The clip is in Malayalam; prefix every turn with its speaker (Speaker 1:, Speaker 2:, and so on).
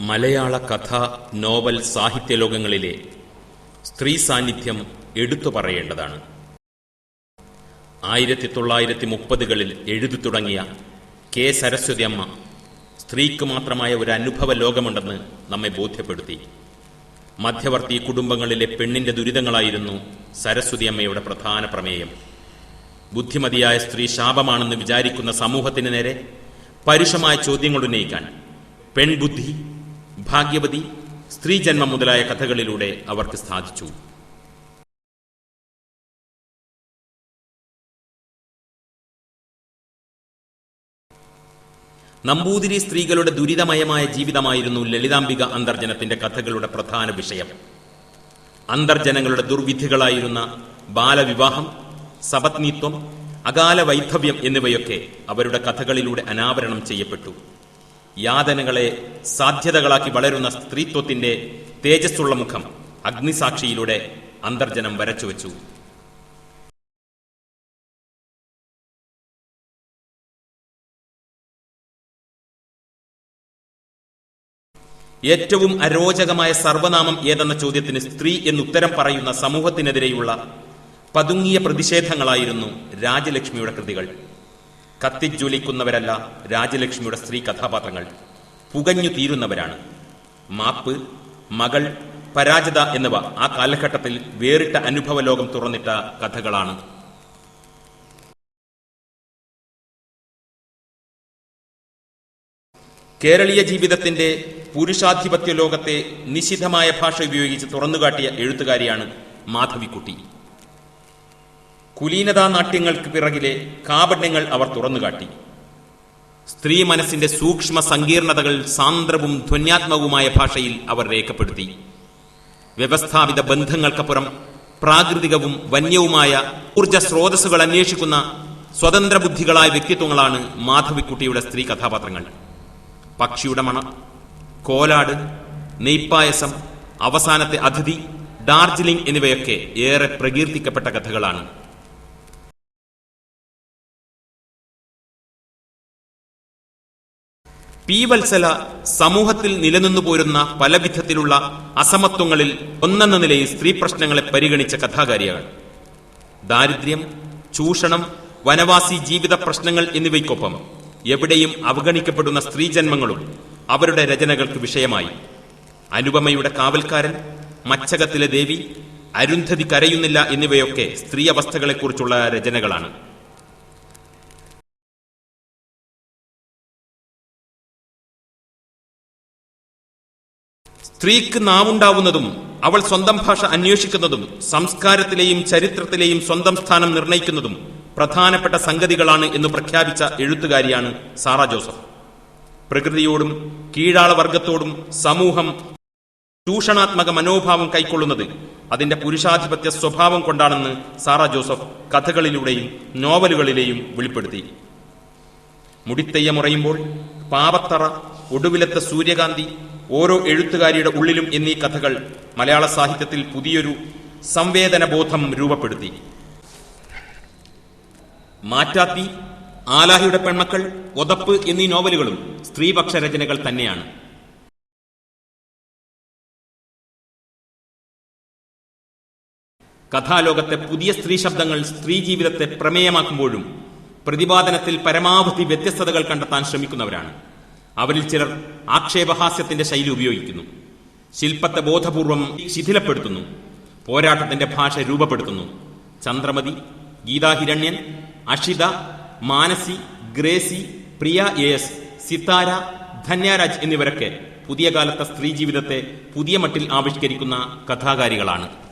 Speaker 1: മലയാള കഥ നോവൽ സാഹിത്യലോകങ്ങളിലെ സ്ത്രീ സാന്നിധ്യം എടുത്തു പറയേണ്ടതാണ്. ആയിരത്തി തൊള്ളായിരത്തി മുപ്പതുകളിൽ എഴുതി തുടങ്ങിയ കെ. സരസ്വതി അമ്മ സ്ത്രീക്ക് മാത്രമായ ഒരു അനുഭവ ലോകമുണ്ടെന്ന് നമ്മെ ബോധ്യപ്പെടുത്തി. മധ്യവർത്തി കുടുംബങ്ങളിലെ പെണ്ണിന്റെ ദുരിതങ്ങളായിരുന്നു സരസ്വതി അമ്മയുടെ പ്രധാന പ്രമേയം. ബുദ്ധിമതിയായ സ്ത്രീ ശാപമാണെന്ന് വിചാരിക്കുന്ന സമൂഹത്തിന് നേരെ പരുഷമായ ചോദ്യങ്ങൾ ഉന്നയിക്കാൻ പെൺബുദ്ധി ഭാഗ്യവതി സ്ത്രീജന്മം മുതലായ കഥകളിലൂടെ അവർക്ക് സാധിച്ചു. നമ്പൂതിരി സ്ത്രീകളുടെ ദുരിതമയമായ ജീവിതമായിരുന്നു ലളിതാംബിക അന്തർജനത്തിന്റെ കഥകളുടെ പ്രധാന വിഷയം. അന്തർജനങ്ങളുടെ ദുർവിധികളായിരുന്ന ബാലവിവാഹം സപത്നിത്വം അകാല വൈധവ്യം എന്നിവയൊക്കെ അവരുടെ കഥകളിലൂടെ അനാവരണം ചെയ്യപ്പെട്ടു. യാതനകളെ സാധ്യതകളാക്കി വളരുന്ന സ്ത്രീത്വത്തിന്റെ തേജസ്സുള്ള മുഖം അഗ്നിസാക്ഷിയിലൂടെ അന്തർജനം വരച്ചുവെച്ചു. ഏറ്റവും അരോചകമായ സർവനാമം ഏതെന്ന ചോദ്യത്തിന് സ്ത്രീ എന്നുത്തരം പറയുന്ന സമൂഹത്തിനെതിരെയുള്ള പതുങ്ങിയ പ്രതിഷേധങ്ങളായിരുന്നു രാജലക്ഷ്മിയുടെ കൃതികൾ. കത്തിജ്വലിക്കുന്നവരല്ല രാജലക്ഷ്മിയുടെ സ്ത്രീ കഥാപാത്രങ്ങൾ. പുകഞ്ഞു തീരുന്നവരാണ്. മാപ്പ് മകൾ പരാജിത എന്നിവ ആ കാലഘട്ടത്തിൽ വേറിട്ട അനുഭവ ലോകം തുറന്നിട്ട കഥകളാണ്. കേരളീയ ജീവിതത്തിന്റെ പുരുഷാധിപത്യ ലോകത്തെ നിശിതമായ ഭാഷ ഉപയോഗിച്ച് തുറന്നുകാട്ടിയ എഴുത്തുകാരിയാണ് മാധവിക്കുട്ടി. കുലീനതാ നാട്യങ്ങൾക്ക് പിറകിലെ കാപട്യങ്ങൾ അവർ തുറന്നുകാട്ടി. സ്ത്രീ മനസ്സിന്റെ സൂക്ഷ്മ സങ്കീർണതകൾ സാന്ദ്രവും ധ്വന്യാത്മകവുമായ ഭാഷയിൽ അവർ രേഖപ്പെടുത്തി. വ്യവസ്ഥാപിത ബന്ധങ്ങൾക്കപ്പുറം പ്രാകൃതികവും വന്യവുമായ ഊർജ സ്രോതസ്സുകൾ അന്വേഷിക്കുന്ന സ്വതന്ത്ര ബുദ്ധികളായ വ്യക്തിത്വങ്ങളാണ് മാധവിക്കുട്ടിയുടെ സ്ത്രീ കഥാപാത്രങ്ങൾ. പക്ഷിയുടെ മണം കോലാട് നെയ്പ്പായസം അവസാനത്തെ അതിഥി ഡാർജിലിംഗ് എന്നിവയൊക്കെ ഏറെ പ്രകീർത്തിക്കപ്പെട്ട കഥകളാണ്. പി വത്സല സമൂഹത്തിൽ നിലനിന്നു പോരുന്ന പല വിധത്തിലുള്ള അസമത്വങ്ങളിൽ ഒന്നെന്ന നിലയിൽ സ്ത്രീ പ്രശ്നങ്ങളെ പരിഗണിച്ച കഥാകാരിയാണ്. ദാരിദ്ര്യം ചൂഷണം വനവാസി ജീവിത പ്രശ്നങ്ങൾ എന്നിവയ്ക്കൊപ്പം എവിടെയും അവഗണിക്കപ്പെടുന്ന സ്ത്രീജന്മങ്ങളും അവരുടെ രചനകൾക്ക് വിഷയമായി. അനുപമയുടെ കാവൽക്കാരൻ മച്ചകത്തിലെ ദേവി അരുന്ധതി കരയുന്നില്ല എന്നിവയൊക്കെ സ്ത്രീ അവസ്ഥകളെക്കുറിച്ചുള്ള രചനകളാണ്. സ്ത്രീക്ക് നാവുണ്ടാവുന്നതും അവൾ സ്വന്തം ഭാഷ അന്വേഷിക്കുന്നതും സംസ്കാരത്തിലെയും ചരിത്രത്തിലെയും സ്വന്തം സ്ഥാനം നിർണയിക്കുന്നതും പ്രധാനപ്പെട്ട സംഗതികളാണ് എന്ന് പ്രഖ്യാപിച്ച എഴുത്തുകാരിയാണ് സാറ ജോസഫ്. പ്രകൃതിയോടും കീഴാള വർഗത്തോടും സമൂഹം ചൂഷണാത്മക മനോഭാവം കൈക്കൊള്ളുന്നത് അതിന്റെ പുരുഷാധിപത്യ സ്വഭാവം കൊണ്ടാണെന്ന് സാറ ജോസഫ് കഥകളിലൂടെയും നോവലുകളിലെയും വെളിപ്പെടുത്തി. മുടിത്തെയ്യമുറയുമ്പോൾ പാവത്തറ ഒടുവിലത്തെ സൂര്യകാന്തി ഓരോ എഴുത്തുകാരിയുടെ ഉള്ളിലും എന്നീ കഥകൾ മലയാള സാഹിത്യത്തിൽ പുതിയൊരു സംവേദന ബോധം രൂപപ്പെടുത്തി. മാറ്റാത്തി ആലാഹിയുടെ പെൺമക്കൾ ഒതപ്പ് എന്നീ നോവലുകളും സ്ത്രീപക്ഷ രചനകൾ തന്നെയാണ്. കഥാലോകത്തെ പുതിയ സ്ത്രീ ശബ്ദങ്ങൾ സ്ത്രീ ജീവിതത്തെ പ്രമേയമാക്കുമ്പോഴും പ്രതിപാദനത്തിൽ പരമാവധി വ്യത്യസ്തതകൾ കണ്ടെത്താൻ ശ്രമിക്കുന്നവരാണ്. അവരിൽ ചിലർ ആക്ഷേപഹാസ്യത്തിന്റെ ശൈലി ഉപയോഗിക്കുന്നു. ശില്പത്തെ ബോധപൂർവം ശിഥിലപ്പെടുത്തുന്നു. പോരാട്ടത്തിന്റെ ഭാഷ രൂപപ്പെടുത്തുന്നു. ചന്ദ്രമതി ഗീതാഹിരണ്യൻ അഷിത മാനസി ഗ്രേസി പ്രിയ എസ് സിത്താര ധന്യാരാജ് എന്നിവരൊക്കെ പുതിയ കാലത്തെ സ്ത്രീ ജീവിതത്തെ പുതിയ മട്ടിൽ ആവിഷ്കരിക്കുന്ന കഥാകാരികളാണ്.